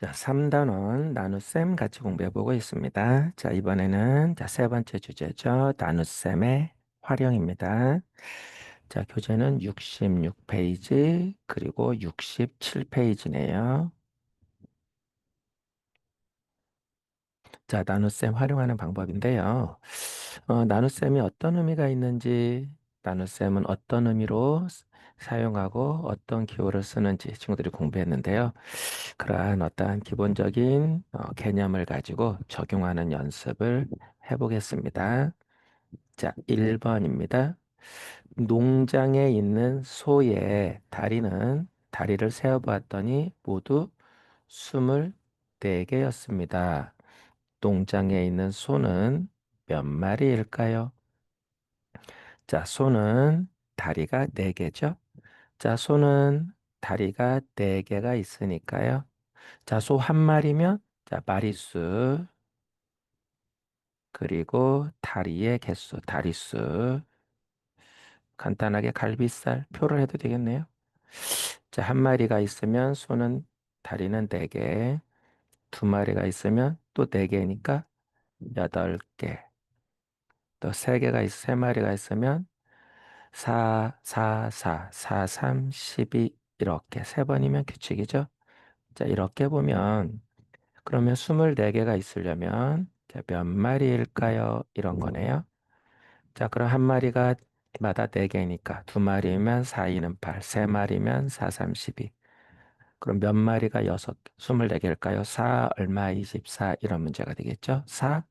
자, 3단원 나눗셈 같이 공부해 보고 있습니다. 자, 이번에는 자, 세 번째 주제죠. 나눗셈의 활용입니다. 자, 교재는 66페이지 그리고 67페이지네요. 자, 나눗셈 활용하는 방법인데요. 어, 나눗셈이 어떤 의미가 있는지, 나눗셈은 어떤 의미로 쓰- 사용하고 어떤 기호를 쓰는지 친구들이 공부했는데요. 그러한 어떠한 기본적인 어, 개념을 가지고 적용하는 연습을 해보겠습니다. 자, 1번입니다. 농장에 있는 소의 다리는 다리를 세어보았더니 모두 24개였습니다. 농장에 있는 소는 몇 마리일까요? 자, 소는 다리가 4개죠. 자, 소는 다리가 4개가 있으니까요. 자, 소 한 마리면 자, 마리수 그리고 다리의 개수, 다리수 간단하게 갈비살 표를 해도 되겠네요. 자, 한 마리가 있으면 소는 다리는 4개, 두 마리가 있으면 또 4개니까 8개. 또 3개가 있, 3마리가 있으면 4, 4, 4, 4, 3, 12 이렇게 세 번이면 규칙이죠. 자, 이렇게 보면 그러면 24개가 있으려면 자, 몇 마리일까요? 이런 거네요. 자, 그럼 한 마리가 마다 4개니까 두 마리면 4, 2는 8, 세 마리면 4, 3, 12. 그럼 몇 마리가 6, 24개일까요? 4 얼마 24 이런 문제가 되겠죠? 4,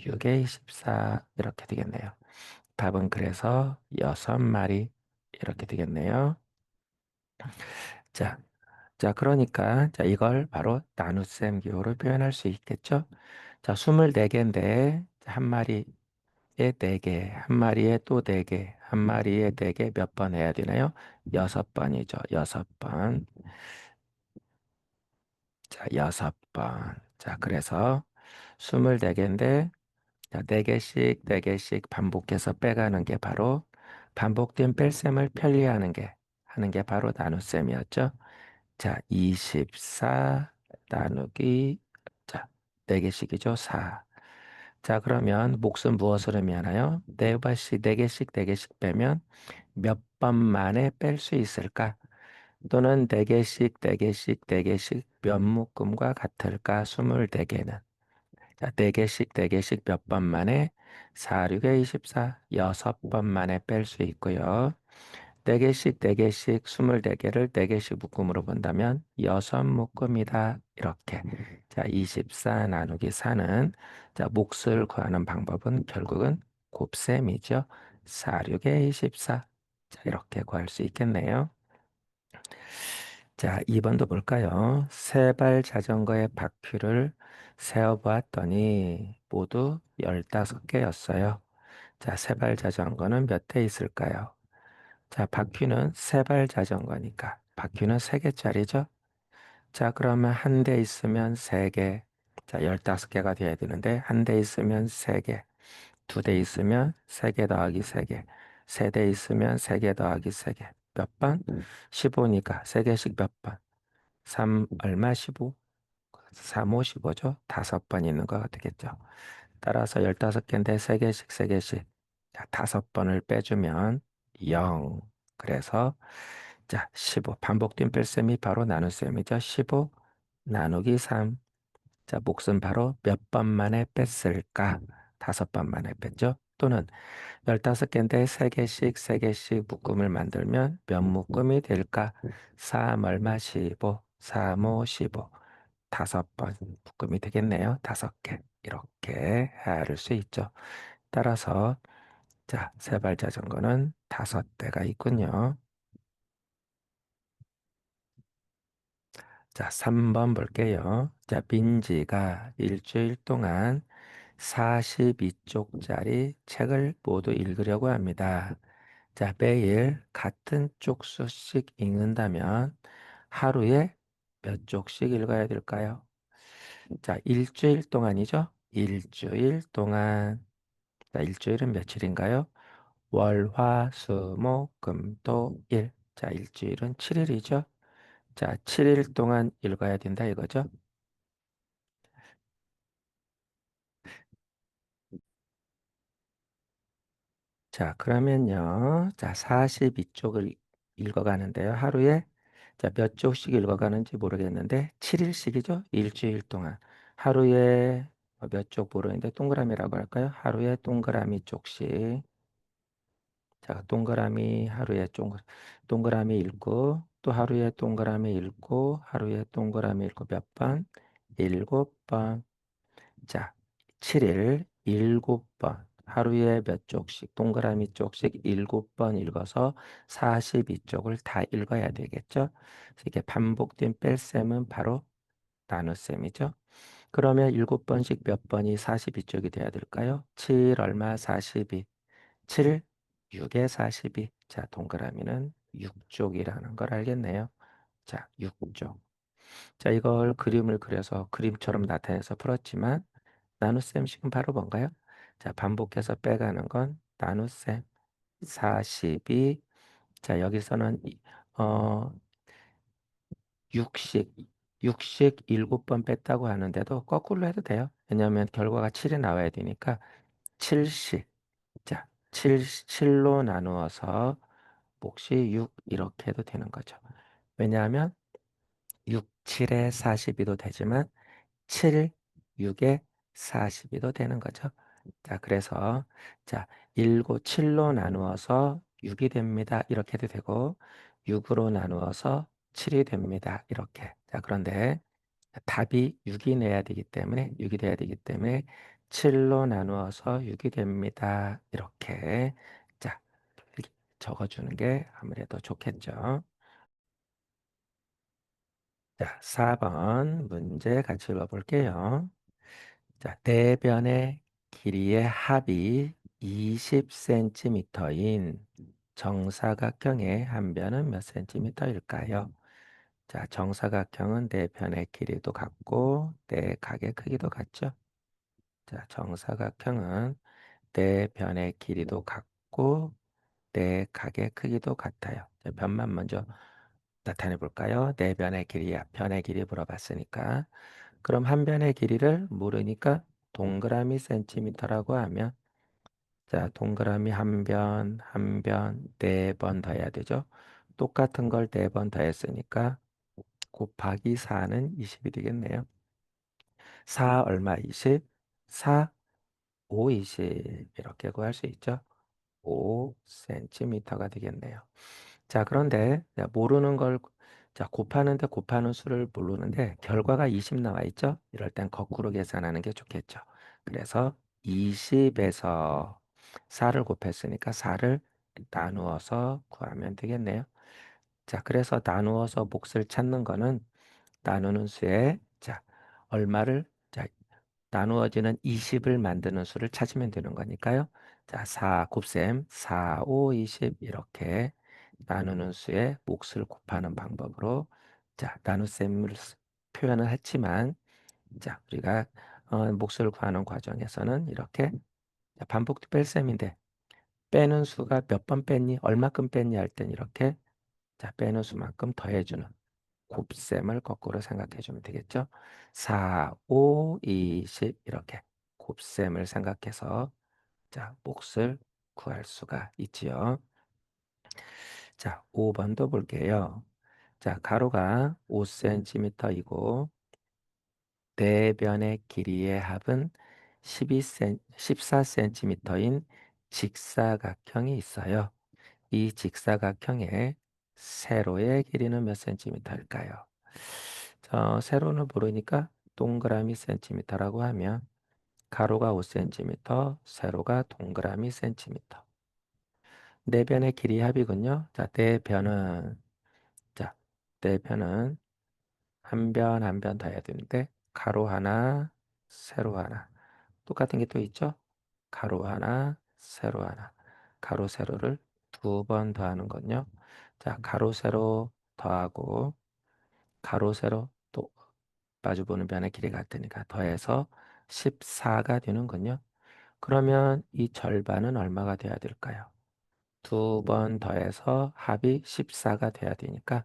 6에 24 이렇게 되겠네요. 답은 그래서 6마리 이렇게 되겠네요. 자, 자, 그러니까 자, 이걸 바로 나눗셈 기호로 표현할 수 있겠죠? 자, 24개인데 한 마리에 4개, 한 마리에 또 4개, 한 마리에 4개 몇 번 해야 되나요? 여섯 번이죠. 여섯 번. 자, 여섯 번. 자, 그래서 24개인데 자, 4개씩, 4개씩 반복해서 빼가는 게 바로 반복된 뺄셈을 편리하는 게 하는 게 바로 나눗셈이었죠. 자, 24 나누기 자, 4개씩이죠. 4. 자, 그러면 몫은 무엇을 의미하나요? 4번씩, 4개씩, 4개씩 빼면 몇 번 만에 뺄 수 있을까? 또는 4개씩, 4개씩, 4개씩 몇 묶음과 같을까? 24개는. 자, 4개씩, 4개씩 몇 번 만에 4, 6에 24, 6번 만에 뺄 수 있고요. 4개씩, 4개씩 24개를 4개씩 묶음으로 본다면 6 묶음이다. 이렇게. 자, 24 나누기 4는 자, 몫을 구하는 방법은 결국은 곱셈이죠. 4, 6에 24. 자, 이렇게 구할 수 있겠네요. 자, 2번도 볼까요? 세 발 자전거의 바퀴를 세어보았더니 모두 15개였어요. 자, 세 발 자전거는 몇 대 있을까요? 자, 바퀴는 세 발 자전거니까 바퀴는 3개짜리죠? 자, 그러면 한 대 있으면 3개. 자, 15개가 돼야 되는데 한 대 있으면 3개. 두 대 있으면 3개 더하기 3개. 세 대 있으면 3개 더하기 3개. 몇 번? 15니까 3개씩 몇 번? 3 얼마 15? 3, 5, 15죠? 다섯 번 있는 거가 되겠죠. 따라서 15개인데 3개씩 3개씩 자, 다섯 번을 빼주면 0. 그래서 자, 15 반복된 뺄셈이 바로 나눗셈이죠. 15 나누기 3. 자, 몫은 바로 몇 번 만에 뺐을까? 다섯 번 만에 뺐죠. 또는 15개인데 3개씩 3개씩 묶음을 만들면 몇 묶음이 될까? 3 얼마 15, 3, 5, 15. 다섯 번 묶음이 되겠네요. 다섯 개. 이렇게 할수 있죠. 따라서 자, 세발 자전거는 다섯 대가 있군요. 자, 3번 볼게요. 자, 민지가 일주일 동안 42쪽짜리 책을 모두 읽으려고 합니다. 자, 매일 같은 쪽 수씩 읽는다면 하루에 몇 쪽씩 읽어야 될까요? 자, 일주일 동안이죠? 일주일 동안. 자, 일주일은 며칠인가요? 월, 화, 수, 목, 금, 토, 일. 자, 일주일은 7일이죠? 자, 7일 동안 읽어야 된다 이거죠? 자, 그러면요. 자, 42쪽을 읽어가는데요. 하루에 자, 몇 쪽씩 읽어가는지 모르겠는데 7일씩이죠. 일주일 동안. 하루에 몇쪽 모르는데 동그라미라고 할까요? 하루에 동그라미 쪽씩. 자, 동그라미 하루에 동, 동그라미 읽고 또 하루에 동그라미 읽고 하루에 동그라미 읽고 몇 번? 일곱 번. 자, 7일 일곱 번 하루에 몇 쪽씩 동그라미 쪽씩 일곱 번 읽어서 42쪽을 다 읽어야 되겠죠? 이게 반복된 뺄셈은 바로 나눗셈이죠. 그러면 일곱 번씩 몇 번이 42쪽이 돼야 될까요? 7 얼마 42 7 6에 42 자, 동그라미는 6쪽이라는 걸 알겠네요. 자, 6쪽. 자, 이걸 그림을 그려서 그림처럼 나타내서 풀었지만 나눗셈식은 바로 뭔가요? 자, 반복해서 빼가는 건 나눗셈 42. 자, 여기서는 이- 어 6씩 6씩 7번 뺐다고 하는데도 거꾸로 해도 돼요. 왜냐하면 결과가 7이 나와야 되니까 7씩 자, 7, 7로 나누어서 몫이 6 이렇게 해도 되는 거죠. 왜냐하면 6, 7에 42도 되지만 7, 6에 42도 되는 거죠. 자, 그래서 자, 1, 7로 나누어서 6이 됩니다. 이렇게 해도 되고 6으로 나누어서 7이 됩니다. 이렇게. 자, 그런데 답이 6이 내야 되기 때문에 6이 돼야 되기 때문에 7로 나누어서 6이 됩니다. 이렇게. 자, 이렇게 적어주는 게 아무래도 좋겠죠. 자, 4번 문제 같이 읽어볼게요. 자, 대변의 길이의 합이 20cm인 정사각형의 한 변은 몇 cm일까요? 자, 정사각형은 네 변의 길이도 같고 네 각의 크기도 같죠? 자, 정사각형은 네 변의 길이도 같고 네 각의 크기도 같아요. 자, 변만 먼저 나타내 볼까요? 네 변의 길이야. 변의 길이 물어봤으니까. 그럼 한 변의 길이를 모르니까 동그라미 센티미터라고 하면 자, 동그라미 한 변, 한 변, 네 번 더 해야 되죠. 똑같은 걸 네 번 더 했으니까 곱하기 4는 20이 되겠네요. 4 얼마 20? 4, 5, 20 이렇게 구할 수 있죠. 5cm가 되겠네요. 자, 그런데 모르는 걸 자, 곱하는데 곱하는 수를 모르는데 결과가 20 나와 있죠? 이럴 땐 거꾸로 계산하는 게 좋겠죠. 그래서 20에서 4를 곱했으니까 4를 나누어서 구하면 되겠네요. 자, 그래서 나누어서 몫을 찾는 거는 나누는 수에 자, 얼마를 자, 나누어지는 20을 만드는 수를 찾으면 되는 거니까요. 자, 4 곱셈 4, 5, 20 이렇게 나누는 수에 몫을 곱하는 방법으로 자, 나눗셈을 표현을 했지만 자, 우리가 어, 몫을 구하는 과정에서는 이렇게 반복 뺄셈인데 빼는 수가 몇 번 뺐니? 얼마큼 뺐니? 할 땐 이렇게 자, 빼는 수만큼 더해주는 곱셈을 거꾸로 생각해 주면 되겠죠? 4, 5, 20 이렇게 곱셈을 생각해서 자, 몫을 구할 수가 있지요. 자, 5번도 볼게요. 자, 가로가 5cm이고 대변의 길이의 합은 12cm, 14cm인 직사각형이 있어요. 이 직사각형의 세로의 길이는 몇 cm일까요? 저 세로는 모르니까 동그라미 cm라고 하면 가로가 5cm, 세로가 동그라미 cm. 네 변의 길이 합이군요. 자, 네 변은 자, 네 변은 한 변 한변더 해야 되는데 가로 하나, 세로 하나. 똑같은 게 또 있죠? 가로 하나, 세로 하나. 가로 세로를 두 번 더하는 건요. 자, 가로 세로 더하고 가로 세로 또 마주보는 변의 길이 같으니까 더해서 14가 되는군요. 그러면 이 절반은 얼마가 돼야 될까요? 두 번 더해서 합이 14가 돼야 되니까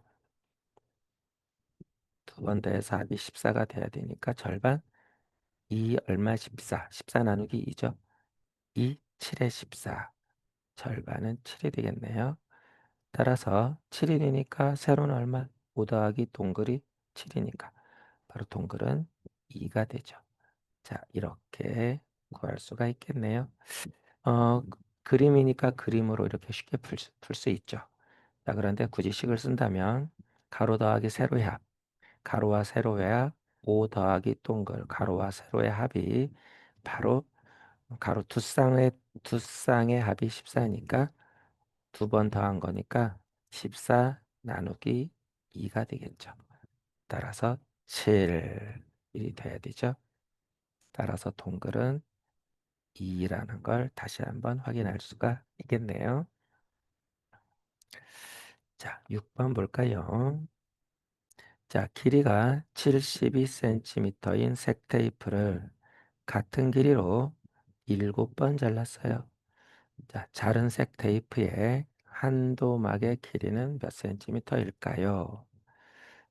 두 번 더해서 합이 14가 돼야 되니까 절반 2 얼마 14 14 나누기 2죠. 2 7에 14 절반은 7이 되겠네요. 따라서 7이 되니까 세로는 얼마? 5 더하기 동글이 7이니까 바로 동글은 2가 되죠. 자, 이렇게 구할 수가 있겠네요. 어, 그림이니까 그림으로 이렇게 쉽게 풀 수 있죠. 자, 그런데 굳이 식을 쓴다면 가로 더하기 세로의 합, 가로와 세로의 합, 5 더하기 동글, 가로와 세로의 합이 바로 가로 두 쌍의 두 쌍의 합이 14니까 두 번 더한 거니까 14 나누기 2가 되겠죠. 따라서 7이 돼야 되죠. 따라서 동글은 2라는 걸 다시 한번 확인할 수가 있겠네요. 자, 6번 볼까요? 자, 길이가 72cm인 색 테이프를 같은 길이로 7번 잘랐어요. 자, 자른 색 테이프의 한 도막의 길이는 몇 cm일까요?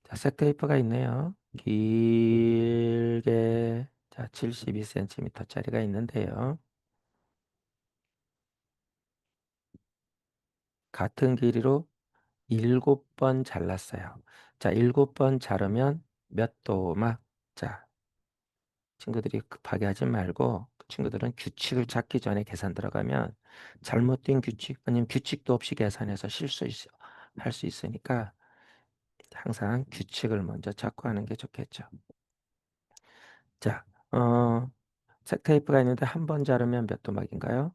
자, 색 테이프가 있네요. 길게 자, 72cm짜리가 있는데요. 같은 길이로 일곱 번 잘랐어요. 자, 일곱 번 자르면 몇 도막? 자, 친구들이 급하게 하지 말고 그 친구들은 규칙을 찾기 전에 계산 들어가면 잘못된 규칙 아니면 규칙도 없이 계산해서 실수 할 수 있으니까 항상 규칙을 먼저 찾고 하는 게 좋겠죠. 자, 어, 색 테이프가 있는데 한번 자르면 몇 도막인가요?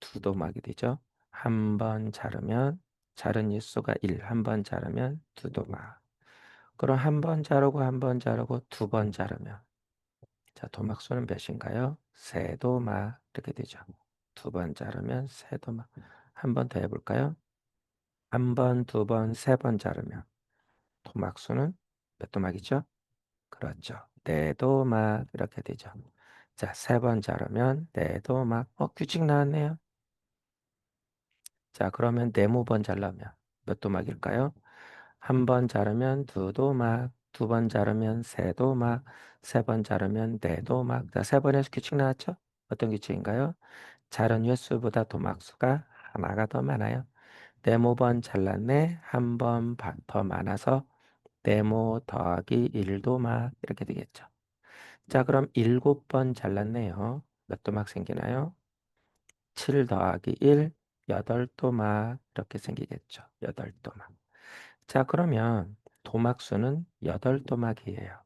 두 도막이 되죠. 한번 자르면 자른 일수가 1, 한번 자르면 두 도막. 그럼 한번 자르고 한번 자르고 두번 자르면 자 도막 수는 몇인가요? 세 도막 이렇게 되죠. 두번 자르면 세 도막. 한번더 해 볼까요? 한 번, 두 번, 세번 자르면 도막 수는 몇 도막이죠? 그렇죠. 네 도막 이렇게 되죠. 자, 세 번 자르면 네 도막. 어, 규칙 나왔네요. 자, 그러면 네모 번 자르면 몇 도막일까요? 한 번 자르면 두 도막, 두 번 자르면 세 도막, 세 번 자르면 네 도막. 자, 세 번에서 규칙 나왔죠? 어떤 규칙인가요? 자른 횟수보다 도막수가 하나가 더 많아요. 네모 번 잘랐네. 한 번 더 많아서 네모 더하기 1도 막 이렇게 되겠죠. 자, 그럼 일곱 번 잘랐네요. 몇 도 막 생기나요? 7 더하기 1, 8도 막 이렇게 생기겠죠. 8도 막. 자, 그러면 도막수는 8도막이에요.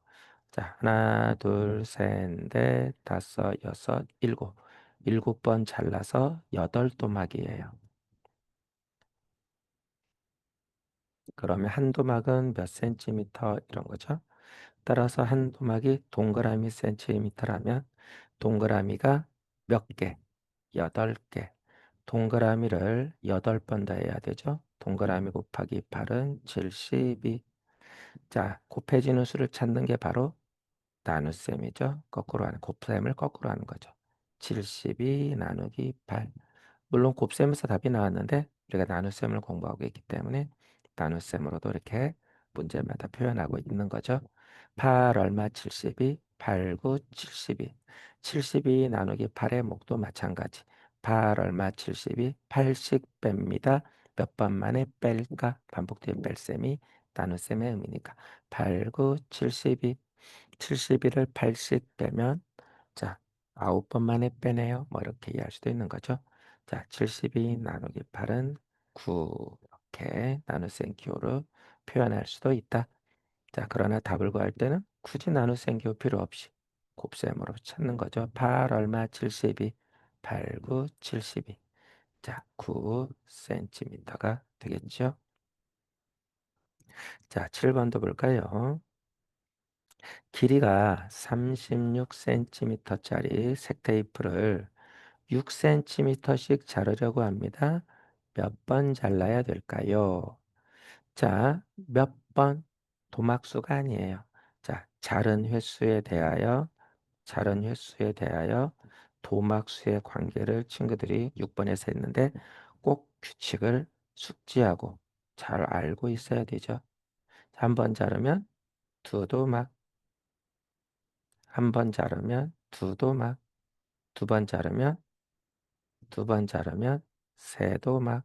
자, 하나, 둘, 셋, 넷, 다섯, 여섯, 일곱. 일곱 번 잘라서 8도막이에요. 그러면 한 도막은 몇 센티미터 이런 거죠. 따라서 한 도막이 동그라미 센티미터라면 동그라미가 몇 개? 8개. 동그라미를 8번 더 해야 되죠. 동그라미 곱하기 8은 72. 자, 곱해지는 수를 찾는 게 바로 나눗셈이죠. 거꾸로 하는, 곱셈을 거꾸로 하는 거죠. 72 나누기 8. 물론 곱셈에서 답이 나왔는데 우리가 나눗셈을 공부하고 있기 때문에 나눗셈으로도 이렇게 문제마다 표현하고 있는 거죠. 8 얼마 72, 8, 9, 72. 72 나누기 8의 목도 마찬가지. 8 얼마 72, 80 뺍니다. 몇 번 만에 뺄까? 반복된 뺄셈이 나눗셈의 의미니까. 8, 9, 72. 72를 80 빼면 자, 9번 만에 빼네요. 뭐 이렇게 이해할 수도 있는 거죠. 자, 72 나누기 8은 9 이렇게 기호로 표현할 수도 있다. 자, 그러나 답을 구할 때는 굳이 기호 필요 없이 곱셈으로 찾는 거죠. 8 얼마 72, 8, 9, 72. 자, 9cm가 되겠죠. 자, 7번도 볼까요? 길이가 36cm짜리 색테이프를 6cm씩 자르려고 합니다. 몇 번 잘라야 될까요? 자, 몇 번? 도막수가 아니에요. 자, 자른 횟수에 대하여, 자른 횟수에 대하여 도막수의 관계를 친구들이 6번에서 했는데 꼭 규칙을 숙지하고 잘 알고 있어야 되죠. 한 번 자르면 두 도막, 한 번 자르면 두 도막, 두 번 자르면 두 번 자르면 세도 막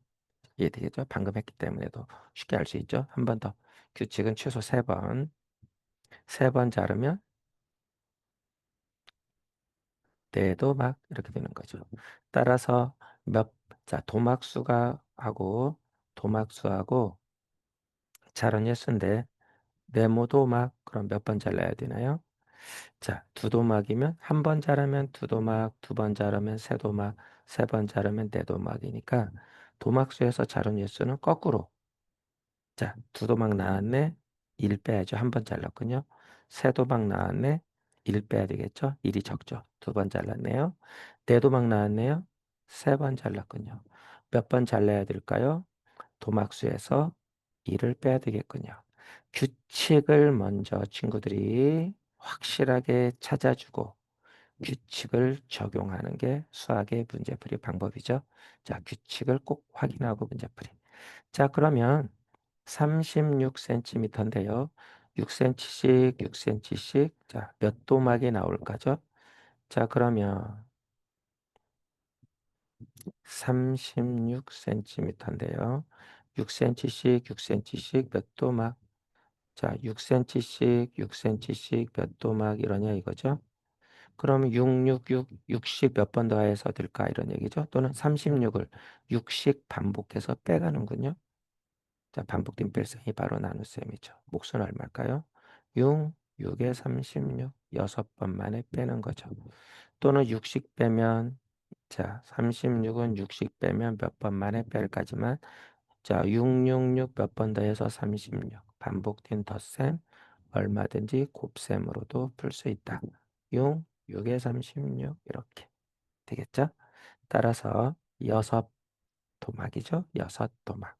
이해되겠죠? 방금 했기 때문에도 쉽게 알 수 있죠? 한 번 더. 규칙은 최소 세 번. 세 번 자르면 네도 막 이렇게 되는 거죠. 따라서 몇, 자, 도막수가 하고 도막수하고 자른 횟수인데 네모도 막 그럼 몇 번 잘라야 되나요? 자, 두 도막이면 한 번 자르면 두 도막, 두 번 자르면 세 도막, 세 번 자르면 네 도막이니까 도막수에서 자른 횟수는 거꾸로 자, 두 도막 나왔네. 1 빼야죠. 한 번 잘랐군요. 세 도막 나왔네. 1 빼야 되겠죠. 1이 적죠. 두 번 잘랐네요. 네 도막 나왔네요. 세 번 잘랐군요. 몇 번 잘라야 될까요? 도막수에서 1을 빼야 되겠군요. 규칙을 먼저 친구들이 확실하게 찾아주고 규칙을 적용하는 게 수학의 문제풀이 방법이죠. 자, 규칙을 꼭 확인하고 문제풀이. 자, 그러면 36cm인데요. 6cm씩, 6cm씩. 자, 몇 도막이 나올까죠? 자, 그러면 36cm인데요. 6cm씩, 6cm씩 몇 도막? 자, 6cm씩, 6cm씩 몇 도막 이러냐 이거죠? 그럼 6, 6, 6, 60 몇 번 더해서 될까 이런 얘기죠. 또는 36을 6씩 반복해서 빼가는군요. 자, 반복된 뺄셈이 바로 나눗셈이죠. 몫은 얼마일까요? 6, 6에 36, 6번 만에 빼는 거죠. 또는 6씩 빼면 자, 36은 6씩 빼면 몇 번 만에 뺄까지만 자, 666 몇 번 더해서 36 반복된 덧셈 얼마든지 곱셈으로도 풀 수 있다. 6, 6에 36 이렇게 되겠죠? 따라서 6 도막이죠. 여섯 도막.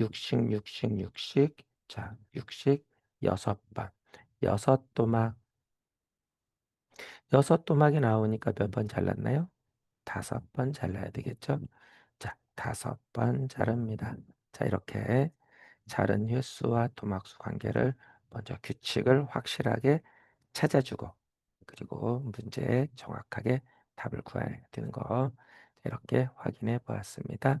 육식, 육식, 육식. 자, 육식 여섯 번. 여섯 도막. 여섯 도막이 나오니까 몇 번 잘랐나요? 다섯 번 잘라야 되겠죠? 자, 다섯 번 자릅니다. 자, 이렇게 자른 횟수와 도막수 관계를 먼저 규칙을 확실하게 찾아주고 그리고 문제에 정확하게 답을 구해야 되는 거 이렇게 확인해 보았습니다.